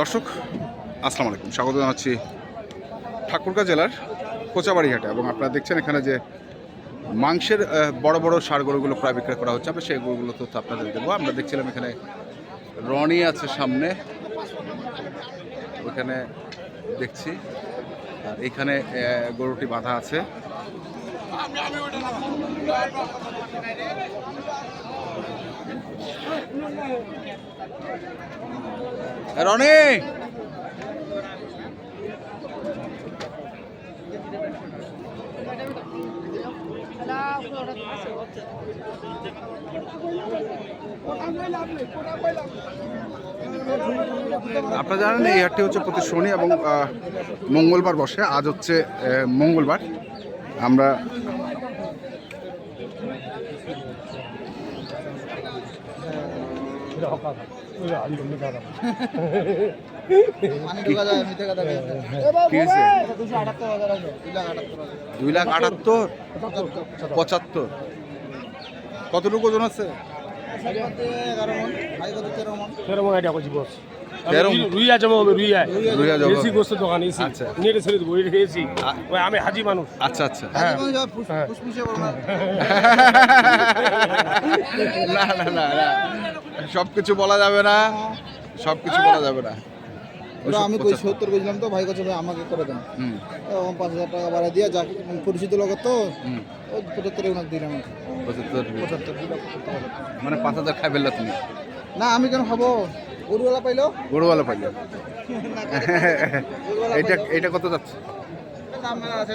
দর্শক, আসসালামু আলাইকুম। স্বাগত জানাচ্ছি ঠাকুরগাঁ জেলার কোচাবাড়ি হাটে এবং আপনারা দেখছেন এখানে যে মাংসের বড় বড় সার গরুগুলো প্রায় বিক্রয় করা হচ্ছে। আমরা সেই গরুগুলো তথ্য আপনাদের দেবো। আমরা দেখছিলাম এখানে রনি আছে সামনে। ওখানে দেখছি। আর এখানে গরুটি বাঁধা আছে। রনি! আপনারা জানেন এই হাটটি হচ্ছে প্রতি শনি এবং মঙ্গলবার বসে। আজ হচ্ছে মঙ্গলবার। আমরা পানি ঢোকা যায় মিথ্যে কথা বলছে কি হয়েছে দুশো আটাত্তর হাজার আছে দুই লাখ আটাত্তর। পঁচাত্তর। কতটুকু ওজন আছে এগারো মন। তেরো মন। তেরো মন এটা করছি বস। রুইয়া জমা হবে রুইয়া রুইয়া জমা এসি গোস্ত দোকান এসি আচ্ছা। নেটে ছেড়ে দেবো এটা এসি ওই আমি হাজি মানুষ। আচ্ছা আচ্ছা। হ্যাঁ। হ্যাঁ। না না না সব কিছু বলা যাবে না। সব কিছু বলা যাবে না। ওটা আমি কই সত্তর বুঝলাম তো ভাই কাছে ভাই আমাকে করে দেন। হুম। পাঁচ হাজার টাকা বাড়া দিয়ে যা পরিচিত লোক তো। পঁচাত্তর ওনাকে দিলাম পঁচাত্তর। পঁচাত্তর। মানে পাঁচ হাজার খাই ফেললা তুমি? না আমি কেন খাব? গরুওয়ালা পাইলো? গরুওয়ালা পাইলে। এইটা এইটা কত যাচ্ছে? দাম মেলা আছে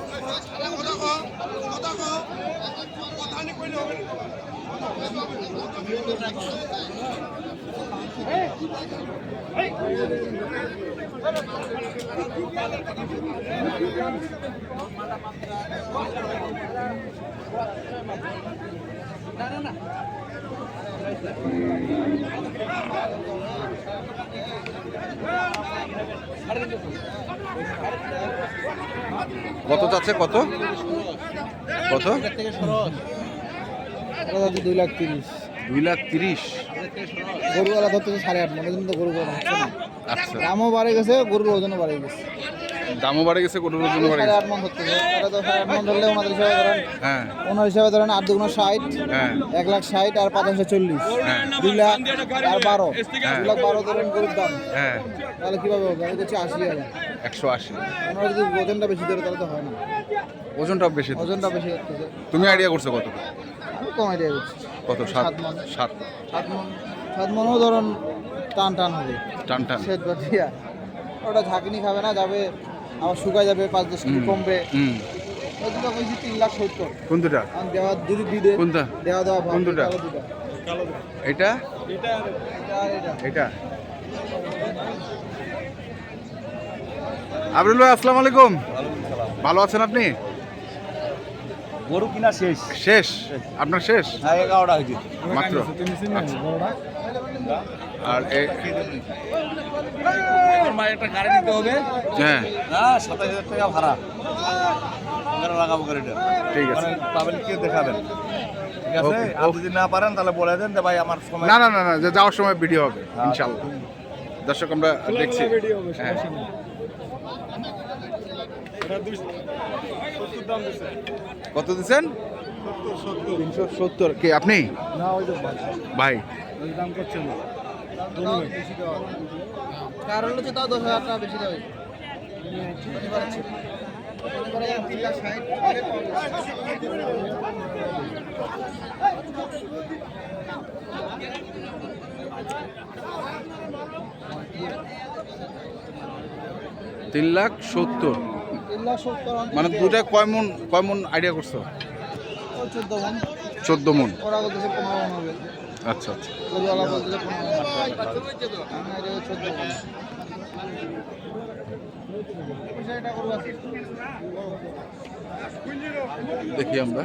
কষ্ট না এটা কেন ওই দিন বলতো কত যাচ্ছে কত? কত? দুই লাখ তিরিশ। দুই লাখ তিরিশ গরুওয়ালা ধরতে সাড়ে আট মনে কিন্তু গরু গরু আচ্ছা। দামও বাড়ে গেছে গরুর ওজনও বাড়ে গেছে। দামও বাড়ে গেছে গরুর ওজন বাড়ে গেছে। আট মন ধরতে এটা তো আট মন ধরলে ওনাদের হিসাবে ধরেন হ্যাঁ। ওনার হিসাবে ধরেন আট দুগুণ ষাট হ্যাঁ এক লাখ ষাট আর পাঁচ হাজার চল্লিশ। হ্যাঁ। দুই লাখ আর বারো। দুই লাখ বারো ধরেন গরুর দাম। হ্যাঁ। তাহলে কীভাবে হবে? আমি করছি আশি হাজার। একশো আশি। ওনারা যদি ওজনটা বেশি ধরে তাহলে তো হয় না। ওজনটা বেশি ওজনটা বেশি হচ্ছে তুমি আইডিয়া করছ কত? আমি কম আইডিয়া করছি। কত? সাত মণ। সাত। সাত মন। সাত মনও ধরুন টান টান হবে। টান টান। সেট দিয়া ওটা ঝাঁকিনি খাবে না যাবে আবার শুকায় যাবে পাঁচ দশ কেজি কমবে। কইছি তিন লাখ সত্তর। দেওয়া যদি দিদে কোনটা? দেওয়া এটা? এটা আবরুল ভাই আসসালামু আলাইকুম। ভালো আছেন আপনি? গরু কিনা শেষ? শেষ? আপনার শেষ? হ্যাঁ এগারোটা হয়েছে। মাত্র? আচ্ছা। আর একটা গাড়ি দিতে হবে। হ্যাঁ। না সাতাশ হাজার টাকা ভাড়া। লাগাবো গাড়িটা। ঠিক আছে। মানে পাবলিককে দেখাবেন। ঠিক আছে? আর যদি না পারেন তাহলে বলে দেন যে ভাই আমার সময় না না না না যাওয়ার সময় ভিডিও হবে ইনশাল্লাহ দর্শক আমরা দেখছি। হ্যাঁ। কত দিচ্ছেন তিনশো সত্তর। কে আপনি? ভাই। দাম কারণ হচ্ছে তাও দশ হাজার টাকা বেশি সত্তর। তিন লাখ সত্তর মানে দুটা কয় মন কয় মন আইডিয়া করছ? চোদ্দ মন। চোদ্দ মন। ওরা আচ্ছা আচ্ছা। গরুওয়ালা বলতেছে পনেরো মন আমি এটা চোদ্দ মন এটা গরু দেখি আমরা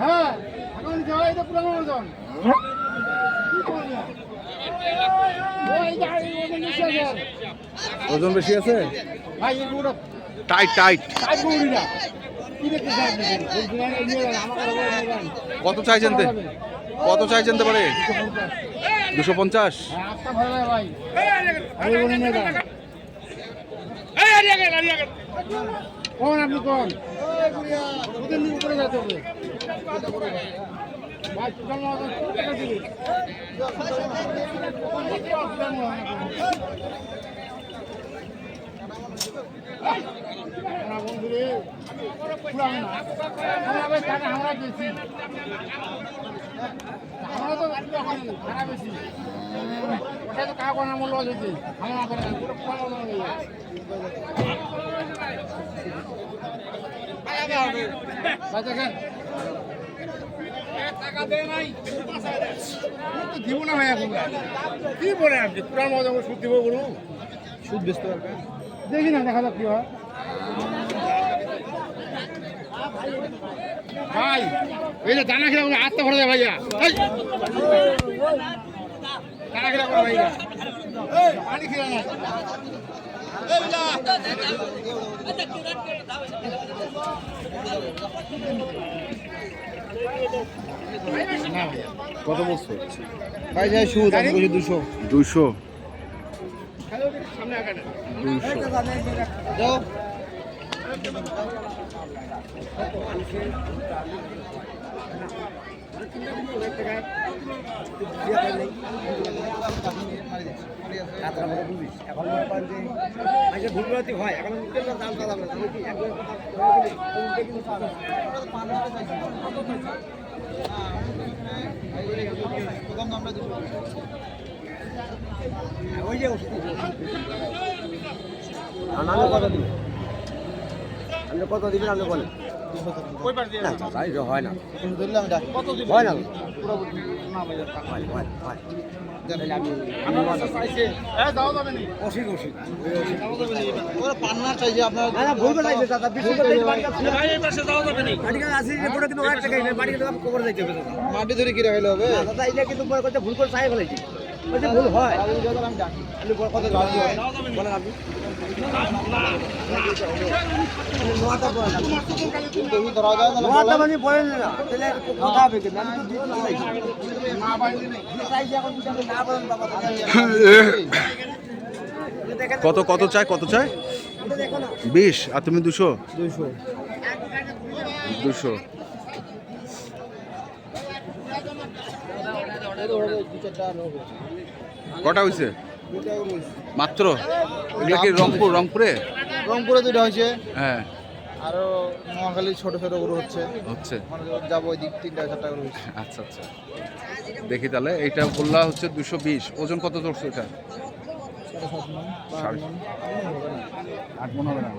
হ্যাঁ এখন পুরানো ওজন ওজন বেশি আছে? ভাই টাইট টাইট। কত চাই জানতে? কত চাই জানতে পারে? দুশো পঞ্চাশ। ভাই। যান। কোন আপনি কোন নিয়ে উপরে যেতে হবে। ভাই, টোটাল টাকা দিবি। না বন্ধু রে পুরান না। আমরা ভাই আমরা তো খারাপ বেশি। ওটা তো কোনা মূল্য হয়েছে আমরা করে পুরো পুরানো মনে হয় বাচ্চা খান টাকা দেয় নাই তো দিব না ভাই এখন। কি বলে পুরান মজা করে সুদ দিব বলু সুদ বেচতে পারবে। দেখি না দেখা যাক কি হয়। ভাই এই যে দানা খেলা বলে আত্মা ভরে যায় ভাইয়া! দানা খেলা করে ভাইয়া। পানি খেলা না। কত বলছো? ভাই যাই সুদ আমি বলছি দুশো। দুইশো যাও প্রথম দামটা দুশো আপনি কত দিবেন আপনি কত দিবেন আপনি বলেন না চাচা এটা হয় না। হয় না। না হয়। হয় অসিক অসিক পান্নার চাইছে আপনার না না ভুলবে না। মাটি ধরে কি রাখাইলে হবে? দাদা এটা কিন্তু ভুল করে চাই ফেলেছি। বলছে ভুল হয়। কত বলেন আপনি মানে বলেন না তাহলে কথা হবে কিন্তু আমি তো কত কত চাই কত চাই বিশ আর তুমি দুশো? দুশো। দুশো দু চারটা আর হবে কটা হয়েছে। মাত্র? এগুলো কি রংপুর রংপুরে? রংপুরে দুইটা হয়েছে হ্যাঁ। আরও নোয়াখালী ছোট ছোট গরু হচ্ছে। হচ্ছে। মানে যাব ওই দিক তিনটা চারটা গরু হয়েছে আচ্ছা আচ্ছা। দেখি তাহলে এইটা বললা হচ্ছে দুশো বিশ। ওজন কত ধরছো এটা আট মনে হবে না।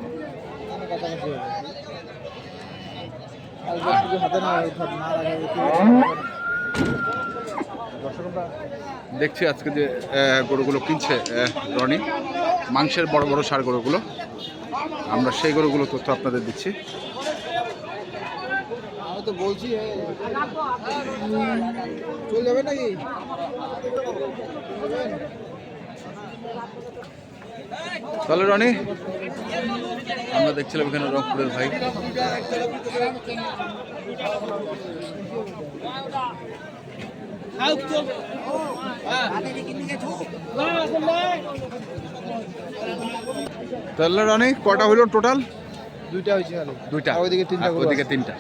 হাতে দর্শক আমরা দেখছি আজকে যে গরুগুলো কিনছে রনি। মাংসের বড় বড় সার গরুগুলো। আমরা সেই গরুগুলো তথ্য আপনাদের দিচ্ছি। তো বলছি চলে যাবে নাকি? যাবেন? তাহলে রনি আমরা দেখছিলাম এখানে রংপুরের ভাই। তাহলে রনি কটা হইল টোটাল দুইটা হয়েছে দুইটা। ওইদিকে তিনটা ওইদিকে তিনটা।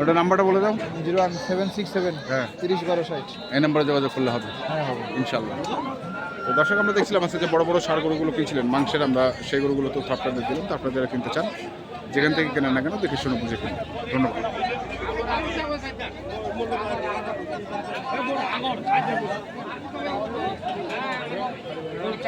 ওটা নাম্বারটা বলে দাও। Zero one seven six seven হ্যাঁ। তিরিশ বারো ষাট। এই নাম্বারে যোগাযোগ করলে হবে। হ্যাঁ হবে। ইনশাল্লাহ তো দর্শক আমরা দেখছিলাম আজকে যে বড় বড় সার গরুগুলো কিনছিলেন। মাংসের আমরা সেই গরুগুলো তো আপনাদের দিলাম। তো আপনারা যারা কিনতে চান যেখান থেকে কেনেন না কেন দেখে শুনে বুঝে কিনুন। ধন্যবাদ।